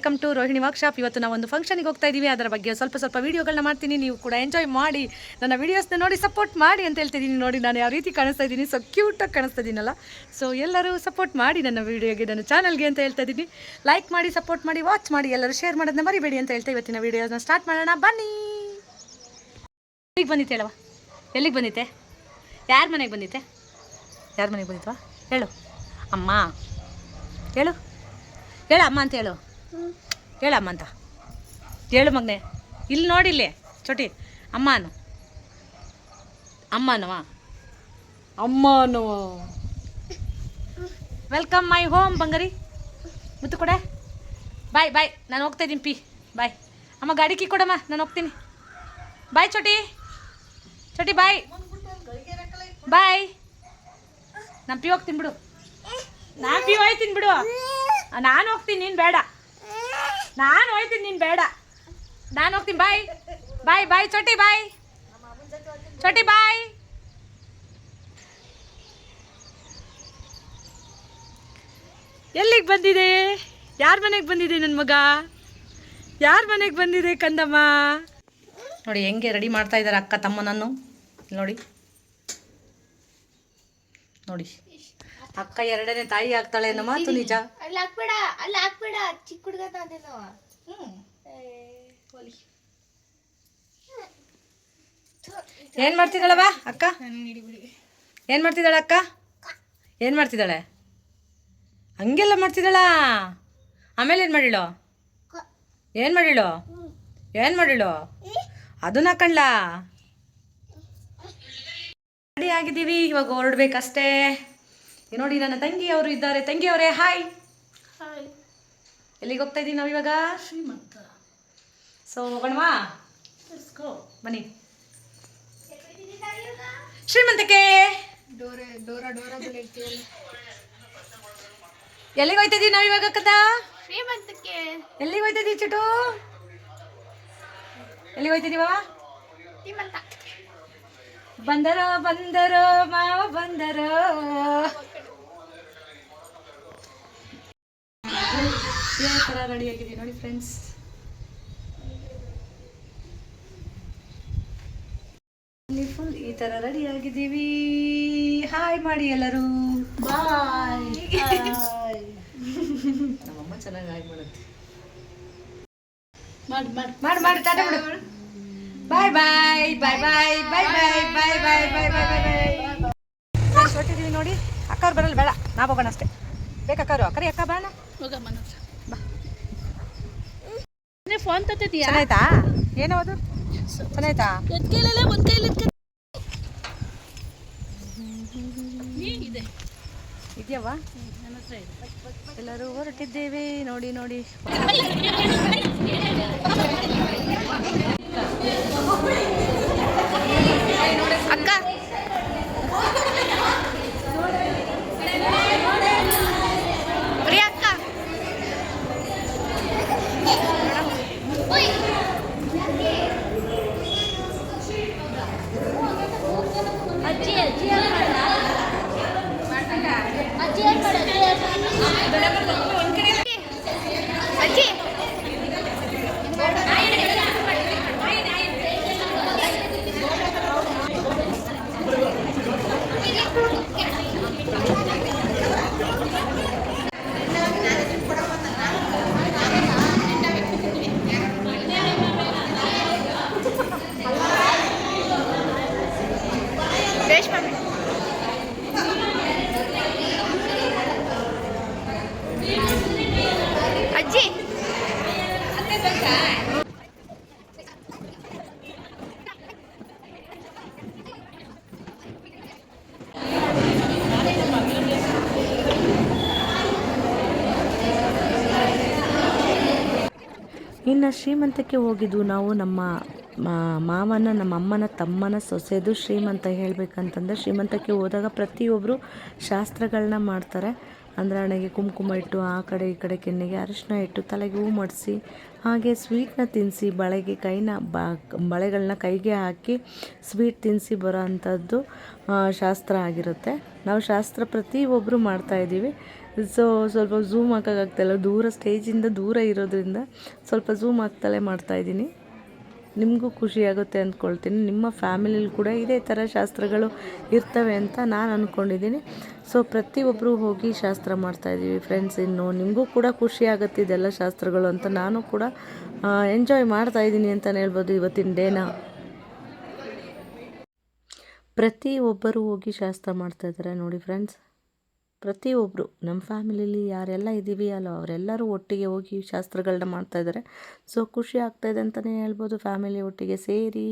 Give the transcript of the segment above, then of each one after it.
Welcome to Rohini workshop ಇವತ್ತು ನಾವು ಒಂದು ಫಂಕ್ಷನ್ಗೆ ಹೋಗ್ತಾ ಇದ್ದೀವಿ ಅದರ ಬಗ್ಗೆ ಸ್ವಲ್ಪ ಸ್ವಲ್ಪ ವೀಡಿಯೋಗಳನ್ನ ಮಾಡ್ತೀನಿ. ನೀವು ಕೂಡ ಎಂಜಾಯ್ ಮಾಡಿ, ನನ್ನ ವೀಡಿಯೋಸ್ನ ನೋಡಿ ಸಪೋರ್ಟ್ ಮಾಡಿ ಅಂತ ಹೇಳ್ತಿದ್ದೀನಿ. ನೋಡಿ, ನಾನು ಯಾವ ರೀತಿ ಕಾಣಿಸ್ತಾ ಇದ್ದೀನಿ ಸೊ ಕ್ಯೂಟಾಗಿ ಕಾಣಿಸ್ತಾ ಇದ್ದೀನಲ್ಲ ಸೊ ಎಲ್ಲರೂ ಸಪೋರ್ಟ್ ಮಾಡಿ ನನ್ನ ವೀಡಿಯೋಗೆ ನನ್ನ ಚಾನಲ್ಗೆ ಅಂತ ಹೇಳ್ತಾ ಇದ್ದೀನಿ ಲೈಕ್ ಮಾಡಿ ಸಪೋರ್ಟ್ ಮಾಡಿ ವಾಚ್ ಮಾಡಿ, ಎಲ್ಲರೂ ಶೇರ್ ಮಾಡೋದನ್ನ ಮರಿಬೇಡಿ ಅಂತ ಹೇಳ್ತಾ ಇವತ್ತಿನ ವೀಡಿಯೋನ ಸ್ಟಾರ್ಟ್ ಮಾಡೋಣ. ಬನ್ನಿ. ಎಲ್ಲಿಗೆ ಬಂದಿತ್ತೆ ಹೇಳವ ಎಲ್ಲಿಗೆ ಬಂದಿತ್ತೆ ಯಾರ ಮನೆಗೆ ಬಂದಿತ್ತೆ ಯಾರ ಮನೆಗೆ ಬಂದಿತ್ವಾ ಹೇಳು. ಅಮ್ಮ. ಹೇಳು. ಹೇಳು ಅಮ್ಮ ಅಂತ ಹೇಳು. ಹೇಳು ಅಮ್ಮ ಅಂತ. ಹೇಳು ಮಗನೆ. ಇಲ್ಲಿ ನೋಡಿಲ್ಲಿ ಚೋಟಿ. ಅಮ್ಮನು. ಅಮ್ಮನವ? ಅಮ್ಮ ಅನ್ನವ ಅಮ್ಮ ಅನ್ನವ ವೆಲ್ಕಮ್ ಮೈ ಹೋಮ್ ಬಂಗಾರಿ. ಮುತ್ತು ಕೊಡೆ. ಬಾಯ್ ಬಾಯ್ ನಾನು ಹೋಗ್ತಾ ಇದ್ದೀನಿ ಪಿ. ಬಾಯ್ ಅಮ್ಮ ಗಾಡಿ ಕಿ ಕೊಡಮ್ಮ ನಾನು ಹೋಗ್ತೀನಿ. ಬಾಯ್ ಚೋಟಿ. ಚೋಟಿ ಬಾಯ್ ಬಾಯ್ ನಾನು ಪಿ ಹೋಗ್ತೀನಿ ಬಿಡು ನಾನು ಪಿ ಹೋಯ್ತೀನಿ ಬಿಡು ನಾನು ಹೋಗ್ತೀನಿ ನೀನು ಬೇಡ. ನಾನು ನೀನು ಬೇಡ. ನಾನು ಹೋಗ್ತೀನಿ ಬಾಯ್ ಬಾಯ್ ಬಾಯ್ ಚೊಟ್ಟಿ ಬಾಯ್ ಚೊಟ್ಟಿ ಬಾಯ್ ಎಲ್ಲಿಗೆ ಬಂದಿದೆ? ಯಾರ ಮನೆಗೆ ಬಂದಿದೆ ನನ್ನ ಮಗ? ಯಾರ ಮನೆಗೆ ಬಂದಿದೆ ಕಂದಮ್ಮ? ನೋಡಿ ಹೆಂಗೆ ರೆಡಿ ಮಾಡ್ತಾ ಇದ್ದಾರೆ ಅಕ್ಕ ತಮ್ಮನನ್ನು. ನೋಡಿ. ನೋಡಿ. ಅಕ್ಕ ಎರಡನೇ ತಾಯಿ ಆಗ್ತಾಳೆ ಅನ್ನೋ ಮಾತು ನಿಜ. ಅಲ್ಲಿ ಹಾಕ್ಬೇಡ ಅಲ್ಲಿ ಹಾಕ್ಬೇಡ. ಚಿಕ್ಕ ಹುಡುಗ ಏನ್ ಮಾಡ್ತಿದ್ದಾಳವ ಅಕ್ಕ? ಏನ್ ಮಾಡ್ತಿದ್ದಾಳ ಅಕ್ಕ? ಏನ್ ಮಾಡ್ತಿದ್ದಾಳೆ? ಹಂಗೆಲ್ಲ ಮಾಡ್ತಿದ್ದಾಳ? ಆಮೇಲೆ ಏನು ಮಾಡಿಳು? ಏನು ಮಾಡಿಳು? ಏನು ಮಾಡಿಳು? ಅದನ್ನ ಹಾಕಂಡ್ಲ ರೆಡಿ ಆಗಿದ್ದೀವಿ ಇವಾಗ ಹೊರಡ್ಬೇಕಷ್ಟೇ. ನೋಡಿ ನನ್ನ ತಂಗಿ ಅವರು ಇದ್ದಾರೆ. ತಂಗಿ ಅವರೇ ಹಾಯ್. ಎಲ್ಲಿಗೆ ಹೋಗ್ತಾ ಇದ್ದೀವಿ ನಾವು ಇವಾಗ ಶ್ರೀಮಂತ. ಸೊ ಹೋಗೋಣವಾ? ಬನ್ನಿ. ಶ್ರೀಮಂತಕ್ಕೆ ಎಲ್ಲಿಗೆ ಹೋಯ್ತಿದ್ವಿ ನಾವು ಇವಾಗ ಕದ ಶ್ರೀಮಂತಕ್ಕೆ ಎಲ್ಲಿಗೆ ಹೋಯ್ತಿದ್ವಿ ಚಿಟು? ಎಲ್ಲಿಗೆ ಹೋಯ್ತಿದೀವ ಶ್ರೀಮಂತ. ಬಂದರೋ ಬಂದರೋ ಮಾವ ಬಂದರೋ. ಯಾವ ಥರ ರೆಡಿ ನೋಡಿ ಫ್ರೆಂಡ್ಸ್ ಫುಲ್ ಈ ತರ ರೆಡಿ ಆಗಿದ್ದೀವಿ ಹಾಯ್ ಮಾಡಿ ಎಲ್ಲರೂ ಬಾಯ್ ನಮ್ಮಮ್ಮ ಚೆನ್ನಾಗಿ ಹಾಯ್ ಮಾಡುತ್ತೆ ಮಾಡಿ ಮಾಡಿ ಮಾಡಿ ಮಾಡಿ ಟಾಟಾ ಬಿಡು ಬಾಯ್ ಬಾಯ್ ಬಾಯ್ ಬಾಯ್ ಬಾಯ್ ಬಾಯ್ ಬಾಯ್ ಬಾಯ್ ಬಾಯ್ ಬಾಯ್ ಬಾಯ್ ಬಾಯ್ ಹೊಟ್ಟಿದ್ದೀವಿ ನೋಡಿ ಅಕ್ಕವ್ರು ಬರಲ್ಲ ಬೇಡ ನಾ ಹೋಗೋಣ ಅಷ್ಟೇ ಬೇಕಕ್ಕವ್ರು ಅಕ್ಕರಿ ಅಕ್ಕ ಬಾಣ ಹೋಗಮ್ಮ ಬಾ ಫೋನ್ ತತ್ತಿದ್ಯಾ ಚೆನ್ನಾಯ್ತಾ ಏನೋ ಅದು ಚೆನ್ನಾಯ್ತಾ ಒಂದ್ ಕೈಲಿ ಇದೆ ಇದೆಯವಾ? ಎಲ್ಲರೂ ಹೊರಟಿದ್ದೇವೆ. ನೋಡಿ ನೋಡಿ. બરાબર ಇನ್ನು ಶ್ರೀಮಂತಕ್ಕೆ ಹೋಗಿದ್ದು ನಾವು ನಮ್ಮ ಮಾವನ, ನಮ್ಮ ಅಮ್ಮನ, ತಮ್ಮನ ಸೊಸೆದು ಶ್ರೀಮಂತ ಹೇಳಬೇಕಂತಂದ್ರೆ ಶ್ರೀಮಂತಕ್ಕೆ ಹೋದಾಗ ಪ್ರತಿಯೊಬ್ಬರು ಶಾಸ್ತ್ರಗಳನ್ನ ಮಾಡ್ತಾರೆ. ಅಂದರೆ ಹಣೆಗೆ ಕುಂಕುಮ ಇಟ್ಟು ಆ ಕಡೆ ಈ ಕಡೆ ಕೆನ್ನೆಗೆ ಅರಿಶಿನ ಇಟ್ಟು ತಲೆಗೆ ಹೂ ಮಾಡಿಸಿ, ಹಾಗೆ ಸ್ವೀಟ್ನ ತಿನ್ನಿಸಿ ಬಳೆಗೆ ಕೈನ ಬ ಬಳೆಗಳನ್ನ ಕೈಗೆ ಹಾಕಿ ಸ್ವೀಟ್ ತಿನ್ನಿಸಿ ಬರೋ ಅಂಥದ್ದು ಶಾಸ್ತ್ರ ಆಗಿರುತ್ತೆ. ನಾವು ಶಾಸ್ತ್ರ ಪ್ರತಿಯೊಬ್ಬರು ಮಾಡ್ತಾಯಿದ್ದೀವಿ ಸೊ ಸ್ವಲ್ಪ ಝೂಮ್ ಹಾಕೋಕ್ಕಾಗ್ತಾಯಿಲ್ಲ ದೂರ ಸ್ಟೇಜಿಂದ ದೂರ ಇರೋದ್ರಿಂದ ಸ್ವಲ್ಪ ಝೂಮ್ ಆಗ್ತಲೇ ಮಾಡ್ತಾಯಿದ್ದೀನಿ ನಿಮಗೂ ಖುಷಿ ಆಗುತ್ತೆ ಅಂದ್ಕೊಳ್ತೀನಿ ನಿಮ್ಮ ಫ್ಯಾಮಿಲಿಲಿ ಕೂಡ ಇದೇ ಥರ ಶಾಸ್ತ್ರಗಳು ಇರ್ತವೆ ಅಂತ ನಾನು ಅಂದ್ಕೊಂಡಿದ್ದೀನಿ ಸೊ ಪ್ರತಿಯೊಬ್ಬರು ಹೋಗಿ ಶಾಸ್ತ್ರ ಮಾಡ್ತಾಯಿದ್ದೀವಿ ಫ್ರೆಂಡ್ಸ್ ಇನ್ನು. ನಿಮಗೂ ಕೂಡ ಖುಷಿ ಆಗುತ್ತೆ ಇದೆಲ್ಲ ಶಾಸ್ತ್ರಗಳು ಅಂತ. ನಾನು ಕೂಡ ಎಂಜಾಯ್ ಮಾಡ್ತಾಯಿದ್ದೀನಿ ಅಂತಲೇ ಹೇಳ್ಬೋದು ಇವತ್ತಿನ ಡೇನ. ಪ್ರತಿಯೊಬ್ಬರು ಹೋಗಿ ಶಾಸ್ತ್ರ ಮಾಡ್ತಾಯಿದ್ದಾರೆ ನೋಡಿ ಫ್ರೆಂಡ್ಸ್ ಪ್ರತಿಯೊಬ್ಬರು ನಮ್ಮ ಫ್ಯಾಮಿಲಿಲಿ ಯಾರೆಲ್ಲ ಇದ್ದೀವಿ ಅಲ್ಲೋ, ಅವರೆಲ್ಲರೂ ಒಟ್ಟಿಗೆ ಹೋಗಿ ಶಾಸ್ತ್ರಗಳನ್ನ ಮಾಡ್ತಾಯಿದ್ದಾರೆ ಸೊ, ಖುಷಿ ಆಗ್ತಾಯಿದೆ ಅಂತಲೇ ಹೇಳ್ಬೋದು. ಫ್ಯಾಮಿಲಿ ಒಟ್ಟಿಗೆ ಸೇರಿ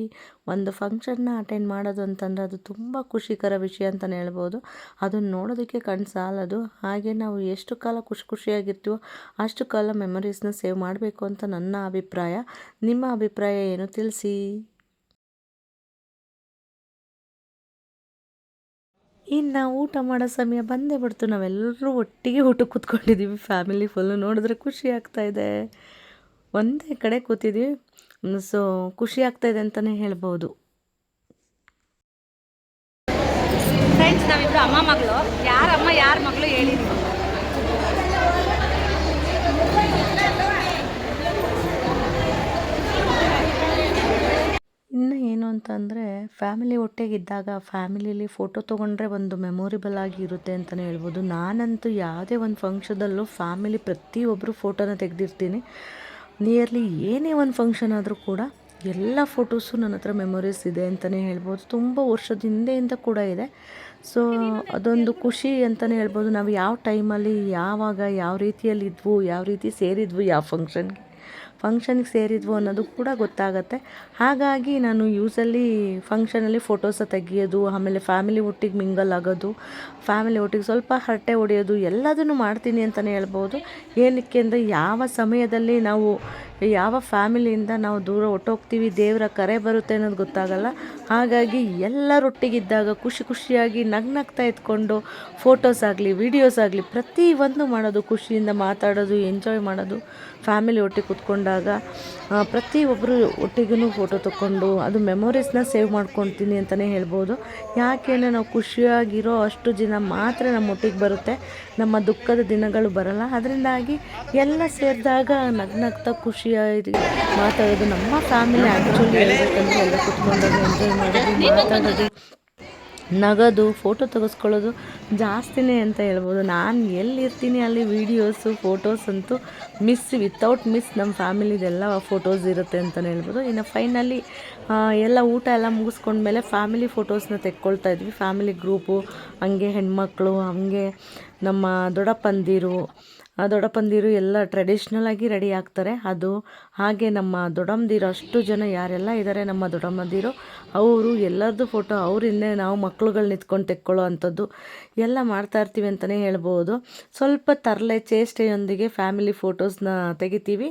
ಒಂದು ಫಂಕ್ಷನ್ನ ಅಟೆಂಡ್ ಮಾಡೋದು ಅಂತಂದರೆ ಅದು ತುಂಬ ಖುಷಿಕರ ವಿಷಯ ಅಂತಲೇ ಹೇಳ್ಬೋದು. ಅದನ್ನು ನೋಡೋದಕ್ಕೆ ಕಣ್ಣು ಸಾಲದು. ಹಾಗೆ ನಾವು ಎಷ್ಟು ಕಾಲ ಖುಷಿ ಖುಷಿಯಾಗಿರ್ತೀವೋ ಅಷ್ಟು ಕಾಲ ಮೆಮೊರೀಸ್ನ ಸೇವ್ ಮಾಡಬೇಕು ಅಂತ ನನ್ನ ಅಭಿಪ್ರಾಯ. ನಿಮ್ಮ ಅಭಿಪ್ರಾಯ ಏನು? ತಿಳಿಸಿ. ಇನ್ನು ಊಟ ಮಾಡೋ ಸಮಯ ಬಂದೇ ಬಿಡ್ತು. ನಾವೆಲ್ಲರೂ ಒಟ್ಟಿಗೆ ಊಟಕ್ಕೆ ಕೂತ್ಕೊಂಡಿದ್ದೀವಿ ಫ್ಯಾಮಿಲಿ ಫುಲ್ಲು ನೋಡಿದ್ರೆ ಖುಷಿ ಆಗ್ತಾ ಇದೆ. ಒಂದೇ ಕಡೆ ಕೂತಿದ್ದೀವಿ ಸೊ ಖುಷಿ ಆಗ್ತಾ ಇದೆ ಅಂತಲೇ ಹೇಳ್ಬೋದು. ಫ್ರೆಂಡ್ಸ್ ನಾವಿಬ್ಬರು ಅಮ್ಮ ಮಗಳು. ಯಾರ ಅಮ್ಮ ಯಾರ ಮಗಳು ಹೇಳಿ ಇನ್ನು ಏನು ಅಂತಂದರೆ ಫ್ಯಾಮಿಲಿ ಒಟ್ಟಿಗಿದ್ದಾಗ ಫ್ಯಾಮಿಲಿಲಿ ಫೋಟೋ ತೊಗೊಂಡ್ರೆ ಒಂದು ಮೆಮೊರಿಬಲ್ ಆಗಿ ಇರುತ್ತೆ ಅಂತಲೇ ಹೇಳ್ಬೋದು. ನಾನಂತೂ ಯಾವುದೇ ಒಂದು ಫಂಕ್ಷನಲ್ಲೂ ಫ್ಯಾಮಿಲಿ ಪ್ರತಿಯೊಬ್ಬರು ಫೋಟೋನ ತೆಗೆದಿರ್ತೀನಿ. ನಿಯರ್ಲಿ ಏನೇ ಒಂದು ಫಂಕ್ಷನ್ ಆದರೂ ಕೂಡ ಎಲ್ಲ ಫೋಟೋಸು ನನ್ನ ಹತ್ರ ಮೆಮೊರೀಸ್ ಇದೆ ಅಂತಲೇ ಹೇಳ್ಬೋದು. ತುಂಬ ವರ್ಷದ ಹಿಂದೆಯಿಂದ ಕೂಡ ಇದೆ. ಸೊ ಅದೊಂದು ಖುಷಿ ಅಂತಲೇ ಹೇಳ್ಬೋದು. ನಾವು ಯಾವ ಟೈಮಲ್ಲಿ ಯಾವಾಗ, ಯಾವ ರೀತಿಯಲ್ಲಿ ಇದ್ವು, ಯಾವ ರೀತಿ ಸೇರಿದ್ವು, ಯಾವ ಫಂಕ್ಷನ್ಗೆ ಫಂಕ್ಷನ್ಗೆ ಸೇರಿದ್ವು ಅನ್ನೋದು ಕೂಡ ಗೊತ್ತಾಗುತ್ತೆ. ಹಾಗಾಗಿ ನಾನು ಯೂಸಲ್ಲಿ ಫಂಕ್ಷನಲ್ಲಿ ಫೋಟೋಸ ತೆಗಿಯೋದು, ಆಮೇಲೆ ಫ್ಯಾಮಿಲಿ ಒಟ್ಟಿಗೆ ಮಿಂಗಲ್ ಆಗೋದು ಫ್ಯಾಮಿಲಿ ಒಟ್ಟಿಗೆ ಸ್ವಲ್ಪ ಹರಟೆ ಹೊಡೆಯೋದು, ಎಲ್ಲದನ್ನು ಮಾಡ್ತೀನಿ ಅಂತಲೇ ಹೇಳ್ಬೋದು. ಏನಕ್ಕೆ ಅಂದರೆ ಯಾವ ಸಮಯದಲ್ಲಿ ನಾವು ಯಾವ ಫ್ಯಾಮಿಲಿಯಿಂದ ನಾವು ದೂರ ಹೊಟ್ಟೋಗ್ತೀವಿ ದೇವರ ಕರೆ ಬರುತ್ತೆ ಅನ್ನೋದು ಗೊತ್ತಾಗಲ್ಲ. ಹಾಗಾಗಿ ಎಲ್ಲರೊಟ್ಟಿಗಿದ್ದಾಗ ಖುಷಿ ಖುಷಿಯಾಗಿ ನಗ್ನಗ್ತಾ ಇದ್ಕೊಂಡು ಫೋಟೋಸ್ ಆಗಲಿ, ವೀಡಿಯೋಸ್ ಆಗಲಿ, ಪ್ರತಿಯೊಂದು ಮಾಡೋದು, ಖುಷಿಯಿಂದ ಮಾತಾಡೋದು, ಎಂಜಾಯ್ ಮಾಡೋದು, ಫ್ಯಾಮಿಲಿ ಒಟ್ಟಿಗೆ ಕೂತ್ಕೊಂಡಾಗ ಪ್ರತಿಯೊಬ್ಬರು ಒಟ್ಟಿಗೂ ಫೋಟೋ ತಗೊಂಡು ಅದು ಮೆಮೊರೀಸ್ನ ಸೇವ್ ಮಾಡ್ಕೊತೀನಿ ಅಂತಲೇ ಹೇಳ್ಬೋದು. ಯಾಕೆಂದರೆ ನಾವು ಖುಷಿಯಾಗಿರೋ ಅಷ್ಟು ದಿನ ಮಾತ್ರ ನಮ್ಮ ಒಟ್ಟಿಗೆ ಬರುತ್ತೆ, ನಮ್ಮ ದುಃಖದ ದಿನಗಳು ಬರಲ್ಲ. ಅದರಿಂದಾಗಿ ಎಲ್ಲ ಸೇರಿದಾಗ ನಗ್ನಗ್ತಾ ಖುಷಿಯಾಗಿ ಮಾತಾಡೋದು ನಮ್ಮ ಫ್ಯಾಮಿಲಿ ಆ್ಯಕ್ಚುಲಿ ಹೇಳ್ಬೇಕಂದ್ರೆ ಎಲ್ಲ ಕುತ್ಕೊಂಡಾಗ ಎಂಜಾಯ್ ಮಾಡೋದು, ಮಾತಾಡೋದು, ನಗೋದು ಫೋಟೋ ತೆಗೆಸ್ಕೊಳ್ಳೋದು ಜಾಸ್ತಿನೇ ಅಂತ ಹೇಳ್ಬೋದು. ನಾನು ಎಲ್ಲಿರ್ತೀನಿ ಅಲ್ಲಿ ವೀಡಿಯೋಸು ಫೋಟೋಸ್ ಅಂತೂ ಮಿಸ್ ವಿತೌಟ್ ಮಿಸ್ ನಮ್ಮ ಫ್ಯಾಮಿಲಿದೆಲ್ಲ ಫೋಟೋಸ್ ಇರುತ್ತೆ ಅಂತಲೇ ಹೇಳ್ಬೋದು. ಇನ್ನು ಫೈನಲಿ ಎಲ್ಲ ಊಟ ಎಲ್ಲ ಮುಗಿಸ್ಕೊಂಡ್ಮೇಲೆ ಫ್ಯಾಮಿಲಿ ಫೋಟೋಸ್ನ ತೆಕ್ಕೊಳ್ತಾ ಇದ್ವಿ. ಫ್ಯಾಮಿಲಿ ಗ್ರೂಪು ಹಂಗೆ ಹೆಣ್ಮಕ್ಳು, ಹಂಗೆ ನಮ್ಮ ದೊಡ್ಡಪ್ಪಂದಿರು ದೊಡ್ಡಪ್ಪಂದಿರು ಎಲ್ಲ ಟ್ರೆಡಿಷ್ನಲಾಗಿ ರೆಡಿ ಆಗ್ತಾರೆ. ಅದು ಹಾಗೆ ನಮ್ಮ ದೊಡ್ಡಮ್ಮದಿರು ಅಷ್ಟು ಜನ ಯಾರೆಲ್ಲ ಇದ್ದಾರೆ ನಮ್ಮ ದೊಡ್ಡಮ್ಮದಿರು, ಅವರು ಎಲ್ಲರದ್ದು ಫೋಟೋ ಅವರಿಂದೇ ನಾವು ಮಕ್ಳುಗಳು ನಿಂತ್ಕೊಂಡು ತೆಕ್ಕೊಳ್ಳೋ ಅಂಥದ್ದು ಎಲ್ಲ ಮಾಡ್ತಾ ಇರ್ತೀವಿ ಅಂತಲೇ ಹೇಳ್ಬೋದು. ಸ್ವಲ್ಪ ತರಲೆ ಚೇಷ್ಟೆಯೊಂದಿಗೆ ಫ್ಯಾಮಿಲಿ ಫೋಟೋಸ್ನ ತೆಗಿತೀವಿ.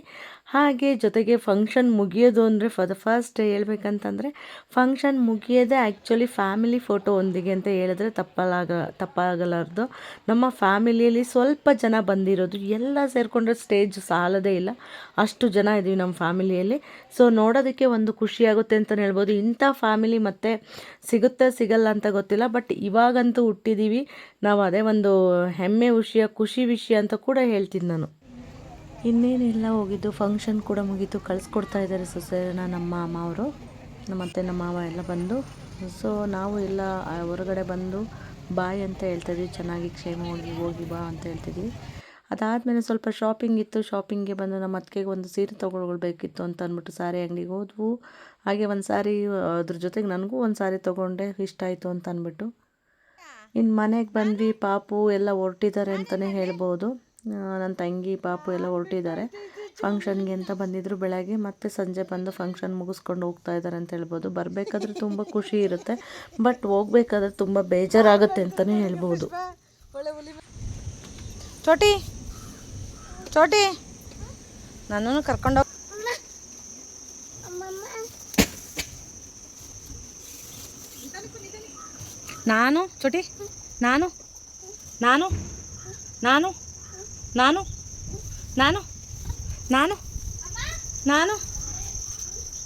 ಹಾಗೆ ಜೊತೆಗೆ ಫಂಕ್ಷನ್ ಮುಗಿಯೋದು ಅಂದರೆ ಫಾರ್ ದ ಫಸ್ಟ್ ಹೇಳ್ಬೇಕಂತಂದರೆ ಫಂಕ್ಷನ್ ಮುಗಿಯೋದೇ ಆ್ಯಕ್ಚುಲಿ ಫ್ಯಾಮಿಲಿ ಫೋಟೋ ಒಂದಿಗೆ ಅಂತ ಹೇಳಿದ್ರೆ ತಪ್ಪಲಾಗ, ತಪ್ಪಾಗಲಾರ್ದು. ನಮ್ಮ ಫ್ಯಾಮಿಲಿಯಲ್ಲಿ ಸ್ವಲ್ಪ ಜನ ಬಂದಿರೋದು, ಎಲ್ಲ ಸೇರಿಕೊಂಡ್ರೆ ಸ್ಟೇಜ್ ಸಾಲದೇ ಇಲ್ಲ. ಅಷ್ಟು ಜನ ಇದ್ದೀವಿ ನಮ್ಮ ಫ್ಯಾಮಿಲಿಯಲ್ಲಿ ಸೊ ನೋಡೋದಕ್ಕೆ ಒಂದು ಖುಷಿಯಾಗುತ್ತೆ ಅಂತಲೇ ಹೇಳ್ಬೋದು. ಇಂಥ ಫ್ಯಾಮಿಲಿ ಮತ್ತೆ ಸಿಗುತ್ತೆ ಸಿಗಲ್ಲ ಅಂತ ಗೊತ್ತಿಲ್ಲ ಬಟ್ ಇವಾಗಂತೂ ಹುಟ್ಟಿದ್ದೀವಿ ನಾವು ಅದೇ ಒಂದು ಹೆಮ್ಮೆ ವಿಷಯ, ಖುಷಿ ವಿಷಯ ಅಂತ ಕೂಡ ಹೇಳ್ತೀನಿ ನಾನು. ಇನ್ನೇನೆಲ್ಲ, ಹೋಗಿದ್ದು ಫಂಕ್ಷನ್ ಕೂಡ ಮುಗೀತು. ಕಳಿಸ್ಕೊಡ್ತಾ ಇದ್ದಾರೆ ಸೊಸೆನ ನಮ್ಮ ಅಮ್ಮ ಅವರು ನಮ್ಮ ಅತ್ತೆ ನಮ್ಮ ಮಾವ ಎಲ್ಲ ಬಂದು. ಸೊ ನಾವು ಎಲ್ಲ ಹೊರಗಡೆ ಬಂದು ಬಾಯ್ ಅಂತ ಹೇಳ್ತಾಯಿದ್ವಿ ಚೆನ್ನಾಗಿ ಕ್ಷೇಮವಾಗಿ ಹೋಗಿ ಬಾ ಅಂತ ಹೇಳ್ತಿದ್ವಿ. ಅದಾದಮೇಲೆ ಸ್ವಲ್ಪ ಶಾಪಿಂಗ್ ಇತ್ತು. ಶಾಪಿಂಗ್ಗೆ ಬಂದು ನಮ್ಮ ಅತ್ತಿಗೆಗೆ ಒಂದು ಸೀರೆ ತೊಗೊಳ್ಬೇಕಿತ್ತು ಅಂತ ಅಂದ್ಬಿಟ್ಟು ಸಾರಿ ಅಂಗಡಿಗೆ ಹೋದ್ವು. ಹಾಗೆ ಒಂದು ಸಾರಿ ಅದ್ರ ಜೊತೆಗೆ ನನಗೂ ಒಂದು ಸಾರಿ ತೊಗೊಂಡೆ. ಇಷ್ಟ ಆಯಿತು ಅಂತ ಅಂದ್ಬಿಟ್ಟು. ಇನ್ನು ಮನೆಗೆ ಬಂದ್ವಿ. ಪಾಪು ಎಲ್ಲ ಹೊರಟಿದ್ದಾರೆ ಅಂತಲೇ ಹೇಳ್ಬೋದು. ನನ್ನ ತಂಗಿ, ಪಾಪು ಎಲ್ಲ ಹೊರಟಿದ್ದಾರೆ. ಫಂಕ್ಷನ್ಗೆ ಅಂತ ಬಂದಿದ್ದರು ಬೆಳಗ್ಗೆ, ಮತ್ತೆ ಸಂಜೆ ಬಂದು ಫಂಕ್ಷನ್ ಮುಗಿಸ್ಕೊಂಡು ಹೋಗ್ತಾ ಇದ್ದಾರೆ ಅಂತ ಹೇಳ್ಬೋದು. ಬರಬೇಕಾದ್ರೆ ತುಂಬ ಖುಷಿ ಇರುತ್ತೆ, ಬಟ್ ಹೋಗ್ಬೇಕಾದ್ರೆ ತುಂಬ ಬೇಜಾರಾಗುತ್ತೆ ಅಂತಲೇ ಹೇಳ್ಬೋದು. ಚೋಟಿ ಚೋಟಿ, ನನ್ನನ್ನು ಕರ್ಕೊಂಡು ನಾನು, ಚೋಟಿ, ನಾನು ನಾನು ನಾನು. ನಾನು? ನಾನು? ನಾನು? ನಾನು?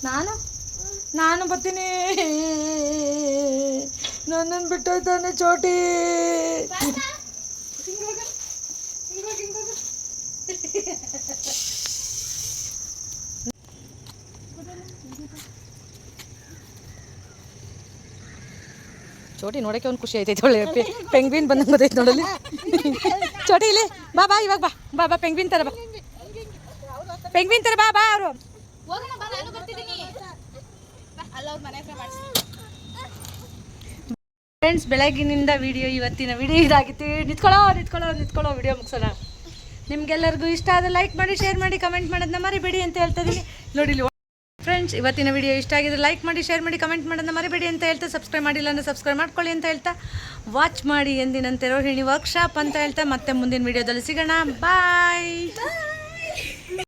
ನಾನು? ನಾನು ಬರ್ತೀನಿ. ನನ್ನನ್ನು ಬಿಟ್ಟೋಯ್ತಾನೆ ಚೋಟಿ. ಚೋಟಿ ನೋಡೋಕ್ಕೆ ಒಂದು ಖುಷಿ ಆಯ್ತೈತೆ ಒಳ್ಳೆ ಪೆಂಗ್ವಿನ್ ಬಂದಂಗೆ ಬರ್ತೈತೆ ನೋಡಲಿ ಚೋಟಿ ಇಲ್ಲಿ. ಬಾ ಬಾ ಇವಾಗ ಬಾ. ಬಾ ಬಾ ಪೆಂಗ್ವಿನ್ ತರ ಬಾ. ಪೆಂಗ್ವಿನ್ ತರ ಬಾ ಬಾ ಅವರು. ಫ್ರೆಂಡ್ಸ್ ಬೆಳಗಿನಿಂದ ವಿಡಿಯೋ ಇವತ್ತಿನ ವಿಡಿಯೋ ಇದಾಗಿತ್ತು. ನಿಂತ್ಕೊಳ್ಳೋ ನಿಂತ್ಕೊಳ್ಳೋ ನಿಂತ್ಕೊಳ್ಳೋ ವಿಡಿಯೋ ಮುಗಿಸೋಣ. ನಿಮ್ಗೆಲ್ಲರಿಗೂ ಇಷ್ಟ ಆದ ಲೈಕ್ ಮಾಡಿ ಶೇರ್ ಮಾಡಿ ಕಮೆಂಟ್ ಮಾಡೋದನ್ನ ಮರಿಬೇಡಿ ಅಂತ ಹೇಳ್ತಾ ಇದ್ದೀನಿ ನೋಡಿ ಫ್ರೆಂಡ್ಸ್ ಇವತ್ತಿನ ವಿಡಿಯೋ ಇಷ್ಟ ಆಗಿದ್ರೆ ಲೈಕ್ ಮಾಡಿ ಶೇರ್ ಮಾಡಿ ಕಮೆಂಟ್ ಮಾಡೋದನ್ನ ಮರಿಬೇಡಿ ಅಂತ ಹೇಳ್ತಾ ಸಬ್ಸ್ಕ್ರೈಬ್ ಮಾಡಿಲ್ಲ ಅಂದರೆ ಸಬ್ಸ್ಕ್ರೈಬ್ ಮಾಡ್ಕೊಳ್ಳಿ ಅಂತ ಹೇಳ್ತಾ. ವಾಚ್ ಮಾಡಿ ಎಂದಿನಂತೆ ರೋಹಿಣಿ ವರ್ಕ್ಶಾಪ್ ಅಂತ ಹೇಳ್ತಾ. ಮತ್ತೆ ಮುಂದಿನ ವಿಡಿಯೋದಲ್ಲಿ ಸಿಗೋಣ. ಬಾಯ್